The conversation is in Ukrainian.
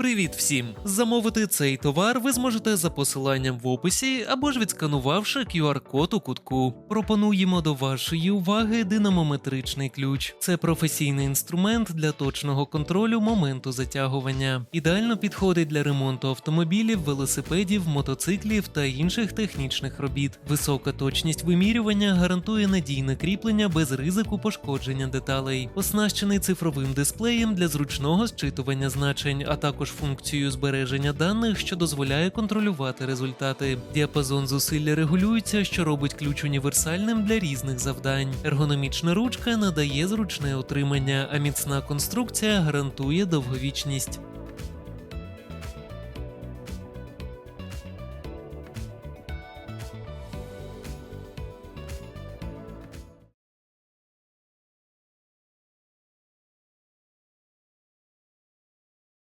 Привіт всім! Замовити цей товар ви зможете за посиланням в описі або ж відсканувавши QR-код у кутку. Пропонуємо до вашої уваги динамометричний ключ. Це професійний інструмент для точного контролю моменту затягування. Ідеально підходить для ремонту автомобілів, велосипедів, мотоциклів та інших технічних робіт. Висока точність вимірювання гарантує надійне кріплення без ризику пошкодження деталей. Оснащений цифровим дисплеєм для зручного зчитування значень, а також функцією збереження даних, що дозволяє контролювати результати. Діапазон зусилля регулюється, що робить ключ універсальним для різних завдань. Ергономічна ручка надає зручне утримання, а міцна конструкція гарантує довговічність.